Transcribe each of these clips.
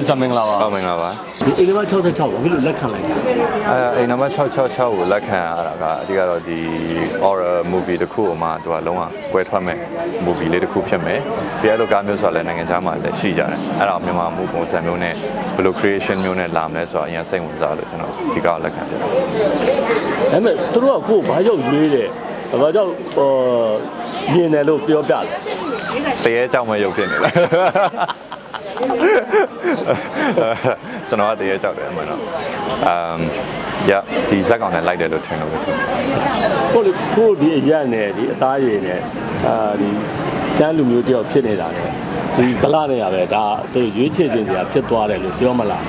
င်းစမင်္ဂလာပါဟုတ်မင်္ဂလာပါဒီအိမ်နံပါတ်66ကိုဘယ်လိုလက်ခံလိုက်တာအဲအိမ်နံပါတ်666ကိုလက်ခံရတာကအဓိကတော့ဒီ horror movie တစ်ခုကိုမှသူကလုံးဝကွဲထွက်မဲ့ movie လေးတစ်ခုဖြစ်မယ်ပြီးအဲ့လိုကားမျိုးဆိုတော့လည်းနိုင်ငံခြားမှာလည်းရှိကြတယ်အဲ့ဒါကိုမြန်မာမှုပုံစံမျိုးနဲ့ဘယ်လို creation မျိုးနဲ့လာမလဲဆိုတော့အရင်စိတ်ဝင်စားလို့ကျွန်တော်ဒီကောက်လက်ခံတယ်ဒါပေမဲ့သူတို့ကကိုယ်ဘာကြောင့်ရွေးတယ်ဘာကြောင့်ဟောမြင်တယ်လို့ပြောပြတယ်တရေကြောင်မရုပ်ဖြစ်နေလား ကျွန်တော်ကတရေကြောက်တယ်အမှန်တော့အမ်ရဒီဇက်ကောင်နဲ့လိုက်တယ်လို့ထင်လို့ပဲကိုလေကိုဒီအရက်နဲ့ဒီအသားရည်နဲ့အာဒီရှမ်းလူမျိုးတယောက်ဖြစ်နေတာလေဒီဗလာနဲ့ရပဲဒါသူရွေးချယ်ခြင်းတွေကဖြစ်သွားတယ်လို့ပြောမလား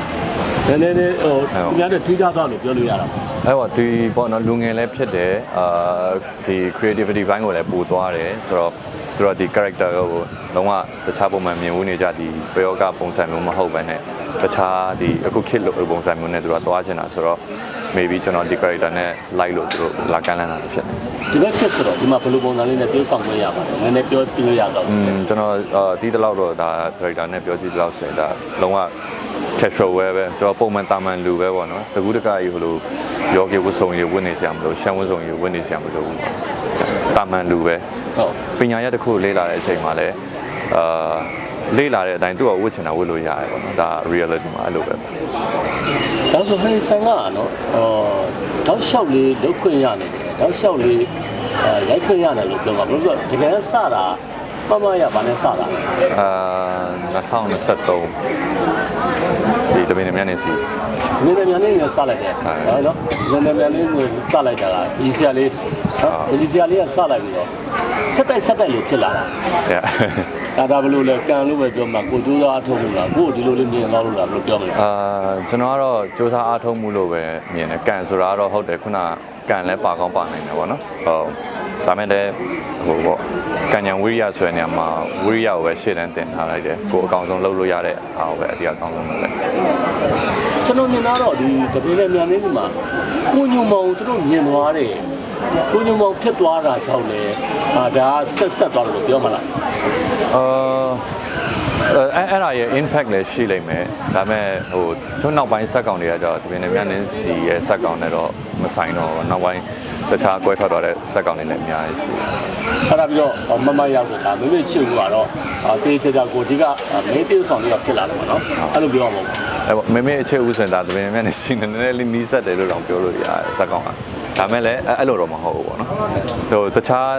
နည်းနည်းလေးဟိုသူများတဲ့ထိကြတော့လို့ပြောလို့ရတာပေါ့အဲ့တော့ဒီပေါ့နော်လူငယ်လည်းဖြစ်တယ်အာဒီ creativity ဘိုင်းကိုလည်းပို့သွားတယ်ဆိုတော့ သူတို့ဒီ character ကိုလုံးဝတခြားပုံမှန်မြင်ဦးနေကြဒီပယောဂပုံစံမျိုးမဟုတ်ဘဲနဲ့တခြားဒီအခု kid လို့ပုံစံမျိုးနဲ့သူတို့သွားချင်တာဆိုတော့ maybe ကျွန်တော်ဒီ character နဲ့ like လို့သူတို့လာကမ်းလန်းတာဖြစ်တယ်ဒီဘက်ဖြစ်ဆိုတော့ဒီမှာဘယ်လိုပုံစံလေးနဲ့တိုးဆောင်ခွင့်ရပါတယ်နည်းနည်းပြောပြလို့ရတော့อืมကျွန်တော်အာဒီတလောက်တော့ဒါ character နဲ့ပြောကြည့်တလောက်ဆိုရင်ဒါလုံးဝ casual ပဲပဲကျွန်တော်ပုံမှန်တာမန်လူပဲပေါ့နော်တကူးတကကြီးဟိုလိုယောဂီဝတ်စုံကြီးဝတ်နေစရာမလိုရှမ်းဝတ်စုံကြီးဝတ်နေစရာမလိုဘူးတာမန်လူပဲဟုတ် ပညာရက်တစ်ခုလေ့လာတဲ့အချိန်မှာလည်းအာလေ့လာတဲ့အတိုင်းသူ့ကိုဝတ်ချင်တာဝတ်လို့ရတယ်ပေါ့နော်ဒါ reality မှာအဲ့လိုပဲဒါဆိုဟိုင်ဆန်ကနော်အော်တောက်လျှောက်လေးလုတ်ခွင့်ရနေတယ်တောက်လျှောက်လေးအဲရိုက်ခွင့်ရတယ်လို့ပြောမှာဘယ်လိုလဲတကယ်စတာ မမရဘာနဲ့စတာလဲအာ2023ဒီတပင်းနဲ့မြန်နေစီနည်းနည်းများလေးနဲ့စလိုက်တယ်ဟုတ်နော်နည်းနည်းများလေးကိုစလိုက်တာကရီစီယာလေးနော်ရီစီယာလေးကစလိုက်ပြီးတော့ဆက်တိုက်ဆက်တိုက်လို့ဖြစ်လာတာ yeah ဒါဒါဘယ်လိုလဲကန်လို့ပဲပြောမှာကိုကြိုးစားအထုတ်လို့လားကိုဒီလိုလေးမြင်သွားလို့လားဘယ်လိုပြောမလဲအာကျွန်တော်ကတော့စူးစမ်းအားထုတ်မှုလို့ပဲမြင်တယ်ကန်ဆိုတာကတော့ဟုတ်တယ်ခုနကန်လည်းပါကောင်းပါနိုင်တယ်ပေါ့နော်ဟုတ်ဒါမဲ့လည်းဟိုပေါ့ကန်ညာဝိရိယဆိုတဲ့နေရာမှာဝိရိယကိုပဲရှေ့တန်းတင်ထားလိုက်တယ်ကိုယ်အကောင်ဆုံးလုပ်လို့ရတဲ့အားကိုပဲအတိအကောင်းဆုံးလုပ်လိုက်ကျွန်တော်မြင်တော့ဒီတပင်းနဲ့မြန်နေဒီမှာကိုညုံမောင်သူတို့မြင်သွားတယ် ကိုညုံမောင်ဖြစ်သွားတာကြောင့်လေအာဒါဆက်ဆက်သွားတယ်လို့ပြောမလားအာ အဲအဲ့ဒါရဲ့ impact လည်းရှိလိမ့်မယ်ဒါပေမဲ့ဟိုဆွနောက်ပိုင်းစက်ကောင်တွေကကြောတပင်းနဲ့မြန်နေစီရဲ့စက်ကောင်နဲ့တော့မဆိုင်တော့ဘူးနောက်ပိုင်းတခြားကွဲထွက်သွားတဲ့စက်ကောင်တွေလည်းအများကြီးရှိတယ်အဲ့ဒါပြီးတော့မမရောက်ဆိုတာမိမိချစ်ဘူးကတော့အာတေးချာချာကိုဒီကမေးတေးဆောင်လေးကဖြစ်လာတယ်ပေါ့နော်အဲ့လိုပြောမှာပေါ့အဲ့ပေါ့မေမေအခြေဦးစင်တာတပင်းမြန်နေစီနည်းနည်းလေးနီးစက်တယ်လို့တော့ပြောလို့ရတယ်စက်ကောင်ကဒါမဲ့လည်းအဲ့အဲ့လိုတော့မဟုတ်ဘူးပေါ့နော်ဟိုတခြား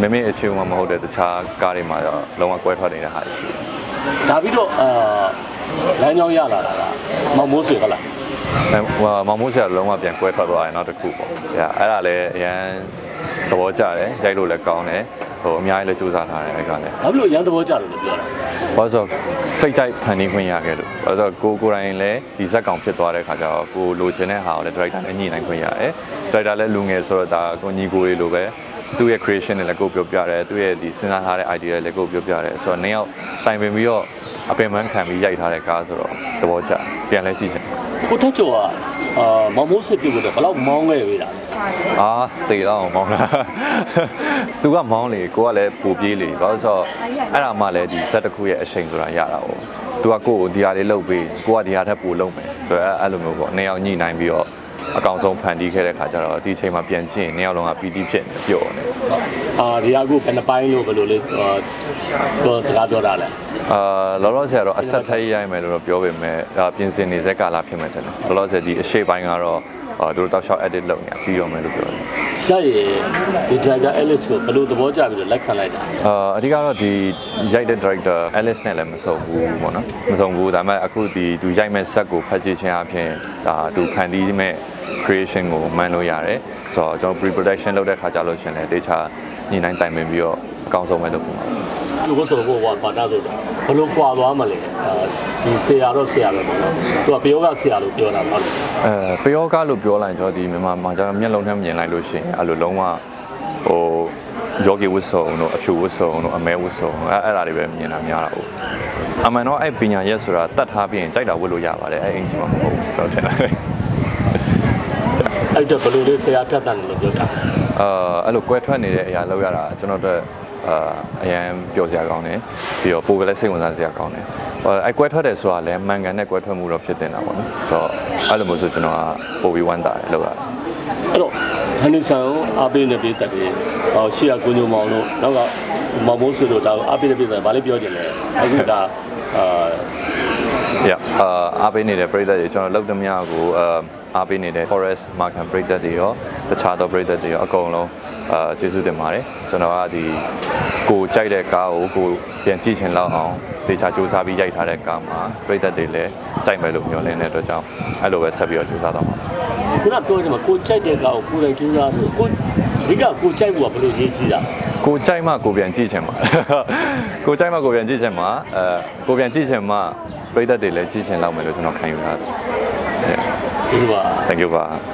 မေမေအခြေဦးမှမဟုတ်တဲ့တခြားကားတွေမှာတော့လုံးဝကွဲထွက်နေတဲ့ဟာရှိတယ် ဒါပြီးတော့အာလမ်းကြောင်းရလာတာကမောင်မိုးဆွေကလားအဲဟိုမောင်မိုးဆရာလုံးဝပြန်ကွဲထွက်သွားတယ်နောက်တစ်ခုပေါ့။အဲအဲ့ဒါလည်းအရန်သဘောကျတယ်ရိုက်လို့လည်းကောင်းတယ်ဟိုအများကြီးလည်းစူးစမ်းထားတယ်အဲ့ကလည်းဘာဖြစ်လို့ရန်သဘောကြတယ်လို့ပြောတာဘာလို့ဆိုစိတ်ကြိုက်ဖန်တီးခွင့်ရခဲ့လို့ဘာလို့ဆိုကိုကိုတိုင်းလည်းဒီဇက်ကောင်ဖြစ်သွားတဲ့ခါကျတော့ကိုလိုချင်တဲ့ဟာကိုလည်း director နဲ့ညှိနှိုင်းခွင့်ရတယ်။ director လည်းလူငယ်ဆိုတော့ဒါကိုညီကိုလေးလိုပဲ သူ့ရဲ့ creation နဲ့လည်းကိုပြောပြတယ်သူ့ရဲ့ဒီစဉ်းစားထားတဲ့ idea လည်းကိုပြောပြတယ်ဆိုတော့နှစ်ယောက်တိုင်ပင်ပြီးတော့အပင်ပန်းခံပြီးရိုက်ထားတဲ့ကားဆိုတော့သဘောကျပြန်လဲကြည့်ချင်ကိုထက်ကျော်ကအာမောင်မိုးဆွေပြုတ်တော့ဘယ်လောက်မောင်းခဲ့ပေးတာလဲအာတေတော့မောင်းတာသူကမောင်းလေကိုကလည်းပူပြေးလေဘာလို့ဆိုတော့အဲ့ဒါမှလည်းဒီဇက်တစ်ခုရဲ့အချိန်ဆိုတာရတာ哦သူကကိုကိုဒီဟာလေးလုပ်ပြီးကိုကဒီဟာထက်ပိုလုပ်မယ်ဆိုတော့အဲ့လိုမျိုးပေါ့နှစ်ယောက်ညှိနှိုင်းပြီးတော့ အကောင်ဆုံးဖန်တီးခဲ့တဲ့ခါကျတော့ဒီအချိန်မှာပြန်ကြည့်ရင်နှစ်ယောက်လုံးကပီတိဖြစ်နေပျော့နေအာဒီဟာကိုဘယ်နှပိုင်းလို့ဘယ်လိုလဲအာပြောစကားပြောတာလဲအာလောလောဆယ်ကတော့အဆက်ထိုက်ရိုက်မယ်လို့တော့ပြောပေမဲ့ဒါပြင်ဆင်နေစေကာလဖြစ်မယ်တဲ့လောလောဆယ်ဒီအရှိပိုင်းကတော့ အာသူတို့တောက်လျှောက် edit လုပ်နေတာပြီးတော့မယ်လို့ပြောတယ်ဆက်ရည်ဒီ director Alice ကိုဘယ်လိုသဘောကျပြီးတော့လက်ခံလိုက်တာအာအဓိကတော့ဒီရိုက်တဲ့ director Alice နဲ့လည်းမစုံဘူးပေါ့နော်မစုံဘူးဒါပေမဲ့အခုဒီသူရိုက်မဲ့ set ကိုဖတ်ကြည့်ခြင်းအပြင်ဒါသူဖန်တီးမဲ့ creation ကိုမှန်းလို့ရတယ်ဆိုတော့ကျွန်တော် pre production လုပ်တဲ့ခါကြလို့ရှင်လည်းတေချာညှိနှိုင်းတိုင်ပင်ပြီးတော့အ ကောင်းဆုံးပဲလုပ်ပုံပါဒီကိုဆိုတော့ဟိုကပါတာဆိုတာဘယ်လိုကွာသွားမလဲအာဒီဆရာတော့ဆရာပဲပေါ့နော်သူကပြောကဆရာလို့ပြောတာပေါ့အဲပယောကလို့ပြောလိုက်ကျွန်တော်ဒီမြန်မာမှာကျွန်တော်မျက်လုံးထဲမြင်လိုက်လို့ရှိရင်အဲ့လိုလုံးဝဟိုယောဂီဝတ်စုံတို့အဖြူဝတ်စုံတို့အမဲဝတ်စုံအဲ့အဲ့ဒါတွေပဲမြင်တာများတာဟုတ်အမှန်တော့အဲ့ပညာရက်ဆိုတာတတ်ထားပြီးရင်ကြိုက်တာဝတ်လို့ရပါတယ်အဲ့အင်ဂျီမှာမဟုတ်ဘူးကျွန်တော်ထင်တယ်အဲ့တော့ဘယ်လိုလဲဆရာတက်တယ်လို့ပြောတာအာအဲ့လိုကွဲထွက်နေတဲ့အရာလောက်ရတာကျွန်တော်တို့ အာအရန်ပျော်စရာကောင်းတယ်ပြီးတော့ပိုကလည်းစိတ်ဝင်စားစရာကောင်းတယ်အဲအကွဲထွက်တယ်ဆိုတာလည်းမှန်ကန်တဲ့ကွဲထွက်မှုတော့ဖြစ်တင်တာပေါ့နော်ဆိုတော့အဲ့လိုမျိုးဆိုကျွန်တော်ကပိုပြီးဝမ်းသာတယ်လို့ရတယ်အဲ့တော့ဟန်နီဆန်ကိုအားပေးနေပြည်သက်တွေဟောရှေ့ကကိုညိုမောင်တို့နောက်ကမောင်မိုးဆွေတို့ဒါကိုအားပေးနေပြည်သက်ဘာလို့ပြောချင်လဲအခုဒါအာရအာအားပေးနေတဲ့ပရိသတ်တွေကျွန်တော်လောက်သမျှကိုအာအားပေးနေတဲ့ Forest Market ပရိသတ်တွေရောတခြားသောပရိသတ်တွေရောအကုန်လုံး အာကျေးဇူးတင်ပါတယ်ကျွန်တော်ကဒီကိုကြိုက်တဲ့ကားကိုကိုပြန်ကြည့်ချင်လောက်အောင်ဒေချာစူးစမ်းပြီးရိုက်ထားတဲ့ကားမှာပရိသတ်တွေလည်းကြိုက်မယ်လို့မျှော်လင့်တဲ့အတွက်ကြောင့်အဲ့လိုပဲဆက်ပြီးတော့စူးစမ်းတော့မှာခုနပြောတယ်မှာကိုကြိုက်တဲ့ကောင်ကိုကိုယ်တိုင်ကြိုးစားလို့ကိုအဓိကကိုကြိုက်ဖို့ကဘယ်လိုရေးကြည့်တာကိုကြိုက်မှကိုပြန်ကြည့်ချင်ပါကိုကြိုက်မှကိုပြန်ကြည့်ချင်မှာအဲကိုပြန်ကြည့်ချင်မှပရိသတ်တွေလည်းကြည့်ချင်လောက်မယ်လို့ကျွန်တော်ခံယူထားတယ်ဒီလိုပါ Thank you ပါ